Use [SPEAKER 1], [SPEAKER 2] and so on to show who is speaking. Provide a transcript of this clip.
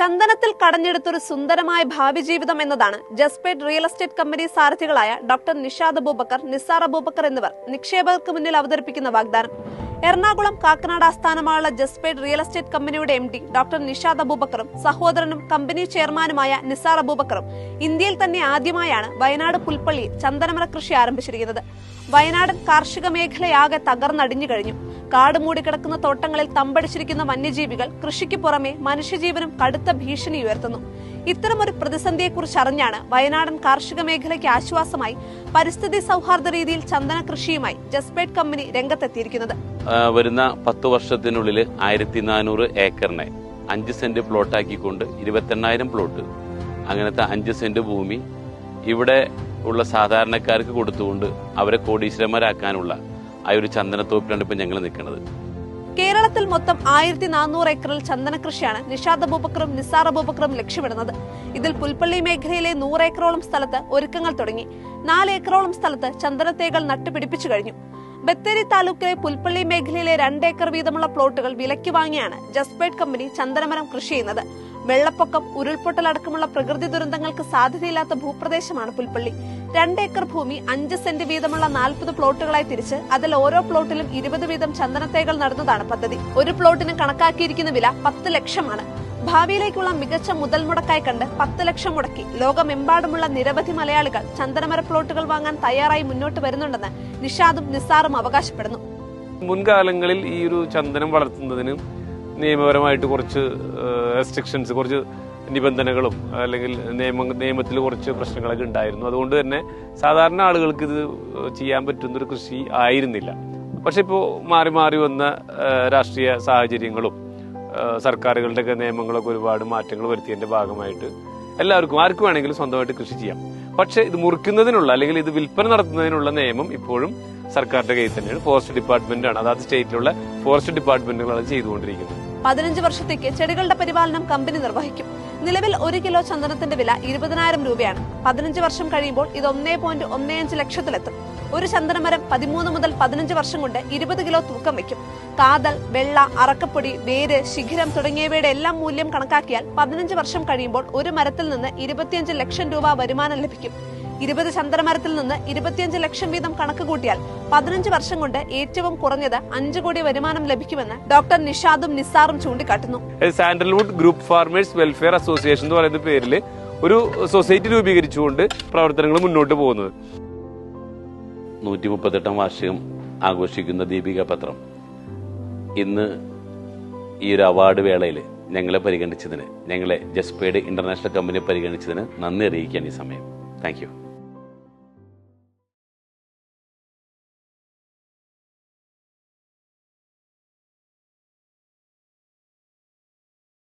[SPEAKER 1] ചന്ദനത്തിൽ കടഞ്ഞെടുത്തൊരു സുന്ദരമായ ഭാവി ജീവിതം എന്നതാണ് ജസ്പേറ്റ് റിയൽ എസ്റ്റേറ്റ് കമ്പനി സാരഥികളായ ഡോക്ടർ നിഷാദ് അബൂബക്കർ നിസാർ അബൂബക്കർ എന്നിവർ നിക്ഷേപകർക്ക് മുന്നിൽ അവതരിപ്പിക്കുന്ന വാഗ്ദാനം. എറണാകുളം കാക്കനാട് ആസ്ഥാനമായുള്ള ജസ്പേറ്റ് റിയൽ എസ്റ്റേറ്റ് കമ്പനിയുടെ എം ഡി ഡോക്ടർ നിഷാദ് അബൂബക്കറും സഹോദരനും കമ്പനി ചെയർമാനുമായ നിസാർ അബൂബക്കറും ഇന്ത്യയിൽ തന്നെ ആദ്യമായാണ് വയനാട് പുൽപ്പള്ളിയിൽ ചന്ദനമര കൃഷി ആരംഭിച്ചിരിക്കുന്നത്. വയനാടൻ കാർഷിക മേഖലയാകെ തകർന്നടിഞ്ഞു കഴിഞ്ഞു. കാട് മൂടിക്കിടക്കുന്ന തോട്ടങ്ങളിൽ തമ്പടിച്ചിരിക്കുന്ന വന്യജീവികൾ കൃഷിക്ക് പുറമെ മനുഷ്യജീവനും കടുത്ത ഭീഷണി ഉയർത്തുന്നു. ഇത്തരമൊരു പ്രതിസന്ധിയെക്കുറിച്ച് അറിഞ്ഞാണ് വയനാടൻ കാർഷിക മേഖലയ്ക്ക് ആശ്വാസമായി പരിസ്ഥിതി സൗഹാർദ്ദ രീതിയിൽ ചന്ദന കൃഷിയുമായി ജസ്പേറ്റ് കമ്പനി രംഗത്തെത്തിയിരിക്കുന്നത്.
[SPEAKER 2] വരുന്ന പത്ത് വർഷത്തിനുള്ളിൽ ആയിരത്തി നാനൂറ് ഏക്കറിനെ അഞ്ച് സെന്റ് പ്ലോട്ടാക്കിക്കൊണ്ട് ഇരുപത്തെണ്ണായിരം പ്ലോട്ട്. അങ്ങനത്തെ അഞ്ച് സെന്റ് ഭൂമി ഇവിടെ ഉള്ള സാധാരണക്കാർക്ക് കൊടുത്തുകൊണ്ട് അവരെ കോടീശ്വരന്മാരാക്കാനുള്ള ആ ഒരു ചന്ദനത്തോപ്പിലാണ് ഇപ്പം ഞങ്ങൾ നിൽക്കുന്നത്
[SPEAKER 1] കേരളത്തിൽ മൊത്തം ആയിരത്തി നാനൂറ് ഏക്കറിൽ ചന്ദന കൃഷിയാണ് നിഷാദ് അബൂബക്കറും നിസാർ അബൂബക്കറും ലക്ഷ്യമിടുന്നത്. ഇതിൽ പുൽപ്പള്ളി മേഖലയിലെ നൂറ് ഏക്കറോളം സ്ഥലത്ത് ഒരുക്കങ്ങൾ തുടങ്ങി. നാല് ഏക്കറോളം സ്ഥലത്ത് ചന്ദനത്തേകൾ നട്ടുപിടിപ്പിച്ചു കഴിഞ്ഞു. ബത്തേരി താലൂക്കിലെ പുൽപ്പള്ളി മേഖലയിലെ രണ്ട് ഏക്കർ വീതമുള്ള പ്ലോട്ടുകൾ വിലയ്ക്ക് വാങ്ങിയാണ് ജസ്പേഡ് കമ്പനി ചന്ദനമരം കൃഷി ചെയ്യുന്നത്. വെള്ളപ്പൊക്കം ഉരുൾപൊട്ടൽ അടക്കമുള്ള പ്രകൃതി ദുരന്തങ്ങൾക്ക് സാധ്യതയില്ലാത്ത ഭൂപ്രദേശമാണ് പുൽപ്പള്ളി. രണ്ട് ഏക്കർ ഭൂമി അഞ്ച് സെന്റ് വീതമുള്ള നാൽപ്പത് പ്ലോട്ടുകളായി തിരിച്ച് അതിൽ ഓരോ പ്ലോട്ടിലും ഇരുപത് വീതം ചന്ദനത്തേകൾ നടന്നതാണ് പദ്ധതി. ഒരു പ്ലോട്ടിന് കണക്കാക്കിയിരിക്കുന്ന വില പത്ത് ലക്ഷമാണ്. ഭാവിയിലേക്കുള്ള മികച്ച മുതൽ മുടക്കായി കണ്ട് പത്ത് ലക്ഷം മുടക്കി. ലോകമെമ്പാടുമുള്ള നിരവധി മലയാളികൾ ചന്ദനമര പ്ലോട്ടുകൾ വാങ്ങാൻ തയ്യാറായി മുന്നോട്ട് വരുന്നുണ്ടെന്ന് നിഷാദും നിസാറും അവകാശപ്പെടുന്നു.
[SPEAKER 3] മുൻകാലങ്ങളിൽ ഈ ഒരു ചന്ദനം വളർത്തുന്നതിന് നിയമപരമായിട്ട് കുറച്ച് റെസ്ട്രിക്ഷൻസ് കുറച്ച് നിബന്ധനകളും അല്ലെങ്കിൽ നിയമ നിയമത്തിൽ കുറച്ച് പ്രശ്നങ്ങളൊക്കെ ഉണ്ടായിരുന്നു. അതുകൊണ്ട് തന്നെ സാധാരണ ആളുകൾക്ക് ഇത് ചെയ്യാൻ പറ്റുന്ന ഒരു കൃഷി ആയിരുന്നില്ല. പക്ഷെ ഇപ്പോൾ മാറി മാറി വന്ന രാഷ്ട്രീയ സാഹചര്യങ്ങളും സർക്കാരുകളുടെയൊക്കെ നിയമങ്ങളൊക്കെ ഒരുപാട് മാറ്റങ്ങൾ വരുത്തിയതിന്റെ ഭാഗമായിട്ട് എല്ലാവർക്കും ആർക്കും വേണമെങ്കിലും സ്വന്തമായിട്ട് കൃഷി ചെയ്യാം. പക്ഷെ ഇത് മുറിക്കുന്നതിനുള്ള അല്ലെങ്കിൽ ഇത് വിൽപ്പന നടത്തുന്നതിനുള്ള നിയമം ഇപ്പോഴും സർക്കാരിന്റെ കയ്യിൽ തന്നെയാണ്. ഫോറസ്റ്റ് ഡിപ്പാർട്ട്മെന്റ് ആണ് അതാത് സ്റ്റേറ്റിലുള്ള ഫോറസ്റ്റ് ഡിപ്പാർട്ട്മെന്റുകളാണ് ചെയ്തുകൊണ്ടിരിക്കുന്നത്.
[SPEAKER 1] പതിനഞ്ച് വർഷത്തേക്ക് ചെടികളുടെ പരിപാലനം കമ്പനി നിർവഹിക്കും. നിലവിൽ ഒരു കിലോ ചന്ദനത്തിന്റെ വില ഇരുപതിനായിരം രൂപയാണ്. പതിനഞ്ച് വർഷം കഴിയുമ്പോൾ ഇത് ഒന്നേ പോയിന്റ് ഒന്നേ അഞ്ച് ലക്ഷത്തിലെത്തും. ഒരു ചന്ദനമരം പതിമൂന്ന് മുതൽ പതിനഞ്ച് വർഷം കൊണ്ട് ഇരുപത് കിലോ തൂക്കം വയ്ക്കും. കാതൽ വെള്ള അറക്കപ്പൊടി വേര് ശിഖിരം തുടങ്ങിയവയുടെ എല്ലാം മൂല്യം കണക്കാക്കിയാൽ പതിനഞ്ച് വർഷം കഴിയുമ്പോൾ ഒരു മരത്തിൽ നിന്ന് ഇരുപത്തിയഞ്ച് ലക്ഷം രൂപ വരുമാനം ലഭിക്കും. ഇരുപത് ചന്ദനമരത്തിൽ നിന്ന് ഇരുപത്തിയഞ്ച് ലക്ഷം വീതം കണക്ക് കൂട്ടിയാൽ പതിനഞ്ച് വർഷം കൊണ്ട് ഏറ്റവും കുറഞ്ഞത് അഞ്ചു കോടി വരുമാനം ലഭിക്കുമെന്ന് ഡോക്ടർ നിഷാദും നിസാറും ചൂണ്ടിക്കാട്ടുന്നു.
[SPEAKER 3] Sandalwood group farmers welfare association എന്ന് പറയുന്ന പേരിൽ ഒരു സൊസൈറ്റി രൂപീകരിച്ചുകൊണ്ട് പ്രവർത്തനങ്ങൾ മുന്നോട്ട് പോകുന്നത്.
[SPEAKER 2] നൂറ്റി മുപ്പത്തെട്ടാം വാർഷികം ആഘോഷിക്കുന്ന ദീപിക പത്രം. ഇന്ന് ഈ ഒരു അവാർഡ് വേളയിൽ ഞങ്ങളെ പരിഗണിച്ചതിന് ഞങ്ങളെ ജസ്പേഡ് ഇന്റർനാഷണൽ കമ്പനി പരിഗണിച്ചതിന് നന്ദി അറിയിക്കാൻ ഈ സമയം. Thank you.